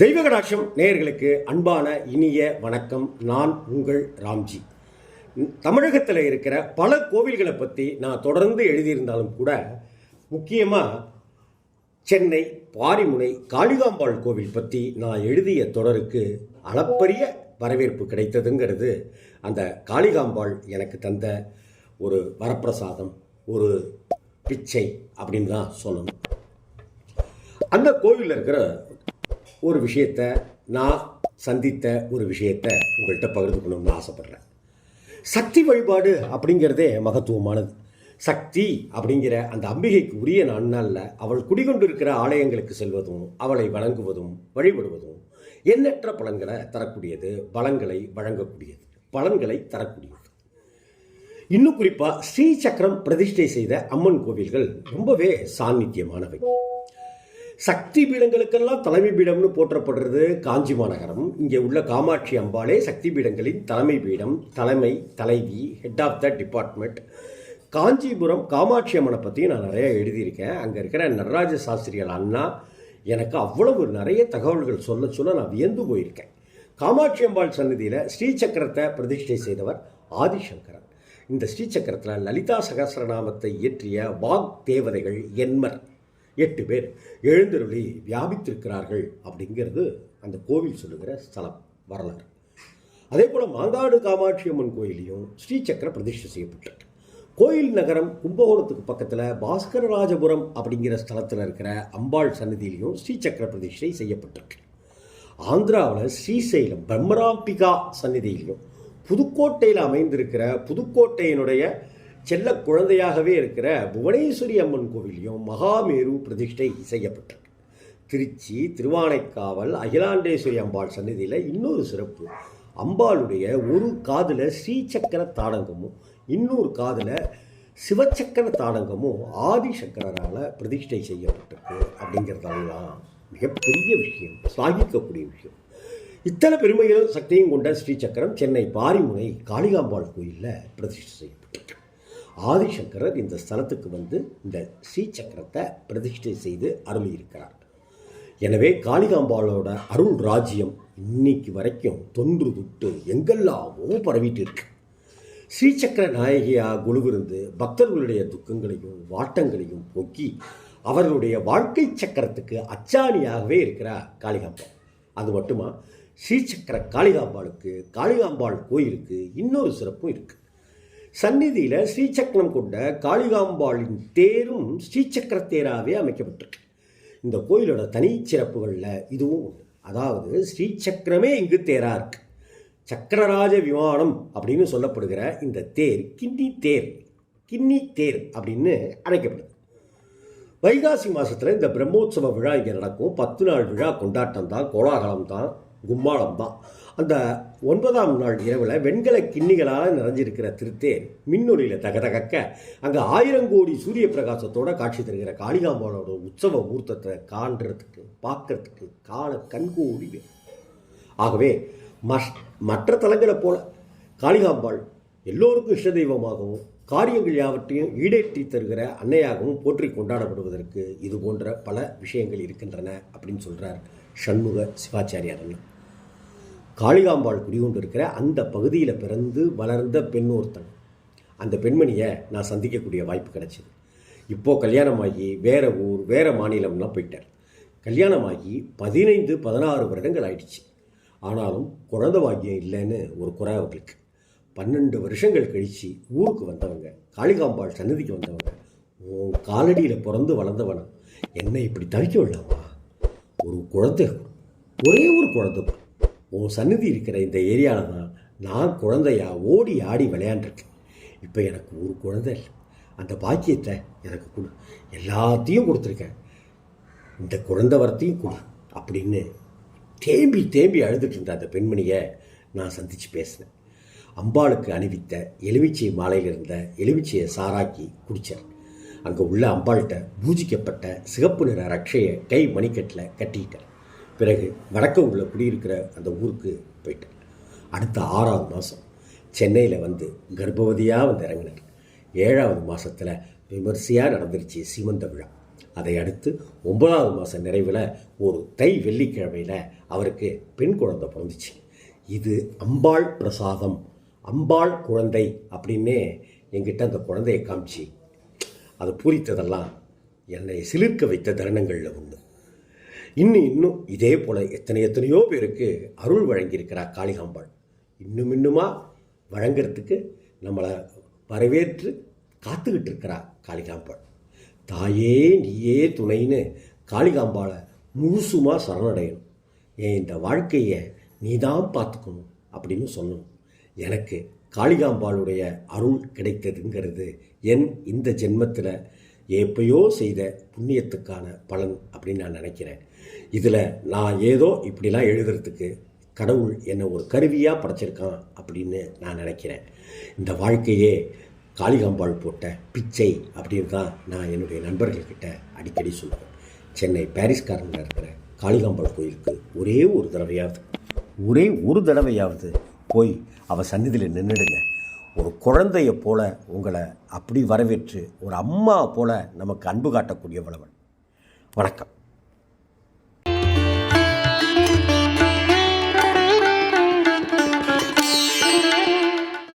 தெய்வ கடாட்சம் நேயர்களுக்கு அன்பான இனிய வணக்கம். நான் உங்கள் ராம்ஜி. தமிழகத்தில் இருக்கிற பல கோவில்களை பற்றி நான் தொடர்ந்து எழுதியிருந்தாலும் கூட முக்கியமாக சென்னை பாரிமுனை காளிகாம்பாள் கோவில் பற்றி நான் எழுதிய தொடருக்கு அளப்பரிய வரவேற்பு கிடைத்ததுங்கிறது அந்த காளிகாம்பாள் எனக்கு தந்த ஒரு வரப்பிரசாதம் ஒரு பிச்சை அப்படின்னு தான் சொல்லணும். அந்த கோவிலில் இருக்கிற ஒரு விஷயத்த நான் சந்தித்த ஒரு விஷயத்த உங்கள்கிட்ட பகிர்ந்துக்கணும்னு ஆசைப்பட்றேன். சக்தி வழிபாடு அப்படிங்கிறதே மகத்துவமானது. சக்தி அப்படிங்கிற அந்த அம்பிகைக்கு உரிய நன்னாளில் அவள் குடிகொண்டிருக்கிற ஆலயங்களுக்கு செல்வதும் அவளை வணங்குவதும் வழிபடுவதும் எண்ணற்ற பலன்களை தரக்கூடியது பலன்களை வழங்கக்கூடியது பலன்களை தரக்கூடியது. இன்னும் குறிப்பாக ஸ்ரீ சக்கரம் பிரதிஷ்டை செய்த அம்மன் கோவில்கள் ரொம்பவே சாநித்தியமானவை. சக்தி பீடங்களுக்கெல்லாம் தலைமை பீடம்னு போற்றப்படுறது காஞ்சி மாநகரம். இங்கே உள்ள காமாட்சி அம்பாளே சக்தி பீடங்களின் தலைமை பீடம் தலைமை தலைவி head of the department Kanchipuram Kamakshi அம்மனை பற்றி நான் நிறையா எழுதியிருக்கேன். அங்கே இருக்கிற நடராஜ சாஸ்திரிகள் அண்ணா எனக்கு அவ்வளவு நிறைய தகவல்கள் சொல்ல சொல்ல நான் வியந்து போயிருக்கேன். காமாட்சி அம்பாள் சன்னதியில் ஸ்ரீசக்கரத்தை பிரதிஷ்டை செய்தவர் ஆதிசங்கரன். இந்த ஸ்ரீசக்கரத்தில் லலிதா சகஸ்ரநாமத்தை இயற்றிய வாக் தேவதைகள் என்மர். எட்டு பேர் எழுந்தருளி வியாபித்திருக்கிறார்கள் அப்படிங்கிறது அந்த கோவில் சொல்லுகிற ஸ்தலம் வரலாறு. அதே போல் மாங்காடு காமாட்சி அம்மன் கோயிலையும் ஸ்ரீசக்கர பிரதிஷ்டை செய்யப்பட்டிருக்கு. கோயில் நகரம் கும்பகோணத்துக்கு பக்கத்தில் பாஸ்கரராஜபுரம் அப்படிங்கிற ஸ்தலத்தில் இருக்கிற அம்பாள் சன்னதியிலையும் ஸ்ரீசக்கர பிரதிஷ்டை செய்யப்பட்டிருக்கு. ஆந்திராவில் ஸ்ரீசைலம் பிரம்மராம்பிகா சந்நிதியிலையும் புதுக்கோட்டையில் அமைந்திருக்கிற புதுக்கோட்டையினுடைய செல்ல குழந்தையாகவே இருக்கிற புவனேஸ்வரி அம்மன் கோவிலையும் மகாமேரு பிரதிஷ்டை செய்யப்பட்டிருக்கு. திருச்சி திருவானைக்காவல் அகிலாண்டேஸ்வரி அம்பாள் சன்னதியில் இன்னொரு சிறப்பு. அம்பாளுடைய ஒரு காதில் ஸ்ரீசக்கர தாடங்கமும் இன்னொரு காதில் சிவச்சக்கர தாடங்கமும் ஆதிசக்கரால் பிரதிஷ்டை செய்யப்பட்டிருக்கு அப்படிங்கிறதெல்லாம் மிகப்பெரிய விஷயம் சாகிக்கக்கூடிய விஷயம். இத்தனை பெருமைகளும் சக்தியும் கொண்ட ஸ்ரீசக்கரம் சென்னை பாரிமுனை காளிகாம்பாள் கோயிலில் பிரதிஷ்டை செய்யப்பட்டிருக்கு. ஆதிசங்கரர் இந்த ஸ்தலத்துக்கு வந்து இந்த ஸ்ரீசக்கரத்தை பிரதிஷ்டை செய்து அருளியிருக்கிறார். எனவே காளிகாம்பாளோட அருள் ராஜ்யம் இன்னைக்கு வரைக்கும் தொன்று தொட்டு எங்கெல்லாமோ பரவிட்டு இருக்கு. ஸ்ரீசக்கர நாயகியாக குழுவிருந்து பக்தர்களுடைய துக்கங்களையும் வாட்டங்களையும் போக்கி அவர்களுடைய வாழ்க்கை சக்கரத்துக்கு அச்சாணியாகவே இருக்கிறார் காளிகாம்பாள். அது மட்டுமா ஸ்ரீசக்கர காளிகாம்பாளுக்கு காளிகாம்பாள் கோயிலுக்கு இன்னொரு சிறப்பும் இருக்குது சந்நிதியில் ஸ்ரீசக்கரம் கொண்ட காளிகாம்பாளின் தேரும் ஸ்ரீசக்கர தேராகவே அமைக்கப்பட்டிருக்கு. இந்த கோயிலோட தனிச்சிறப்புகளில் இதுவும் உண்டு அதாவது ஸ்ரீசக்கரமே இங்கு தேராக இருக்கு. சக்கரராஜ விமானம் அப்படின்னு சொல்லப்படுகிற இந்த தேர் கிண்ணி தேர் கிண்ணி தேர் அப்படின்னு அழைக்கப்படுது. வைகாசி மாதத்தில் இந்த பிரம்மோற்சவ விழா இங்கே நடக்கும். பத்து நாள் விழா கொண்டாட்டம் தான் கோலாகலம் தான் கும்மாளம் தான் அந்த ஒன்பதாம் நாள் இரவில் வெண்கல கிண்ணிகளால் நிறைஞ்சிருக்கிற திருத்தேன் மின்னொலியில் தகதகக்க அங்கே ஆயிரம் கோடி சூரிய பிரகாசத்தோட காட்சி தருகிற காளிகாம்பாளோட உற்சவ மூர்த்தத்தை காண்றதுக்கு பார்க்கறதுக்கு கால கண்கூடி ஆகவே மஷ் மற்ற தலங்களை போல காளிகாம்பாள் எல்லோருக்கும் இஷ்ட தெய்வமாகவும் காரியங்கள் யாவற்றையும் ஈடேற்றி தருகிற அன்னையாகவும் போற்றி கொண்டாடப்படுவதற்கு இது போன்ற பல விஷயங்கள் இருக்கின்றன அப்படின்னு சொல்கிறார் சண்முக சிவாச்சாரியார் அண்ணன். காளிகாம்பாள் குடிகொண்டிருக்கிற அந்த பகுதியில் பிறந்து வளர்ந்த பெண் ஒருத்தன். அந்த பெண்மணியை நான் சந்திக்கக்கூடிய வாய்ப்பு கிடைச்சிது. இப்போது கல்யாணமாகி வேறு ஊர் வேறு மாநிலம்லாம் போயிட்டார். கல்யாணமாகி பதினைந்து பதினாறு வருடங்கள் ஆயிடுச்சு. ஆனாலும் குழந்த பாக்கியம் இல்லைன்னு ஒரு குறை அவர்களுக்கு பன்னெண்டு வருஷங்கள் கழித்து ஊருக்கு வந்தவங்க காளிகாம்பாள் சன்னதிக்கு வந்தவங்க உன் காலடியில் பிறந்து வளர்ந்தவனா. என்னை இப்படி தவிக்க விடலாமா? ஒரு குழந்தை ஒரே ஒரு குழந்தை உன் சன்னதி இருக்கிற இந்த ஏரியாவில் தான் நான் குழந்தையா ஓடி ஆடி விளையாண்டுருக்கேன். இப்போ எனக்கு ஒரு குழந்தை இல்லை. அந்த பாக்கியத்தை எனக்கு கொடு. எல்லாத்தையும் கொடுத்துருக்கேன். இந்த குழந்தை வரத்தையும் கொடு அப்படின்னு தேம்பி தேம்பி அழுதுட்டு இருந்த அந்த பெண்மணியை நான் சந்தித்து பேசினேன். அம்பாளுக்கு அணிவித்த எலுமிச்சை மாலையில் இருந்த எலுமிச்சையை சாராக்கி குடித்தார் அங்கே உள்ள அம்பாள்கிட்ட பூஜிக்கப்பட்ட சிகப்பு நிற ரக்ஷையை கை மணிக்கட்டில் கட்டிக்கிட்டார் பிறகு வடக்க உள்ள குடியிருக்கிற அந்த ஊருக்கு போயிட்டேன். அடுத்த ஆறாவது மாதம் சென்னையில் வந்து கர்ப்பவதியாக வந்து இறங்கினார் ஏழாவது மாதத்தில் விமர்சையாக நடந்துருச்சு சீமந்த விழா. அதை அடுத்து ஒன்பதாவது மாதம் நிறைவில் ஒரு தை வெள்ளிக்கிழமையில் அவருக்கு பெண் குழந்தை பிறந்துச்சு. இது அம்பாள் பிரசாதம் அம்பாள் குழந்தை அப்படின்னே என்கிட்ட அந்த குழந்தையை காமிச்சு அது பூரித்ததெல்லாம் என்னை சிலிர்க்க வைத்த தருணங்களில் ஒன்று இன்னும் இன்னும் இதே போல் எத்தனை எத்தனையோ பேருக்கு அருள் வழங்கியிருக்கிறா காளிகாம்பாள். இன்னும் இன்னுமா வழங்குறதுக்கு நம்மளை வரவேற்று காத்துக்கிட்டு இருக்கிறா காளிகாம்பாள். தாயே நீயே துணைன்னு காளிகாம்பாளை முழுசுமாக சரணடையணும். என் இந்த வாழ்க்கையை நீ தான் பார்த்துக்கணும் அப்படின்னு சொல்லணும். எனக்கு காளிகாம்பாளுடைய அருள் கிடைத்ததுங்கிறது என் இந்த ஜென்மத்தில் எப்பயோ செய்த புண்ணியத்துக்கான பலன் அப்படின்னு நான் நினைக்கிறேன். இதில் நான் ஏதோ இப்படிலாம் எழுதுறதுக்கு கடவுள் என்னை ஒரு கருவியாக படைச்சிருக்கான் அப்படின்னு நான் நினைக்கிறேன். இந்த வாழ்க்கையே காளிகாம்பாள் போட்ட பிச்சை அப்படின்னு தான் நான் என்னுடைய நண்பர்கள்கிட்ட அடிக்கடி சொல்லுவேன். சென்னை பாரிஸ்காரனில் இருக்கிற காளிகாம்பாள் கோயிலுக்கு ஒரே ஒரு தடவையாவது ஒரே ஒரு தடவையாவது போய் அவள் சந்நிதியில் நின்றுடுங்க குழந்தைய போல உங்களை அப்படி வரவேற்று ஒரு அம்மா போல நமக்கு அன்பு காட்டக்கூடிய வளவன் வணக்கம்.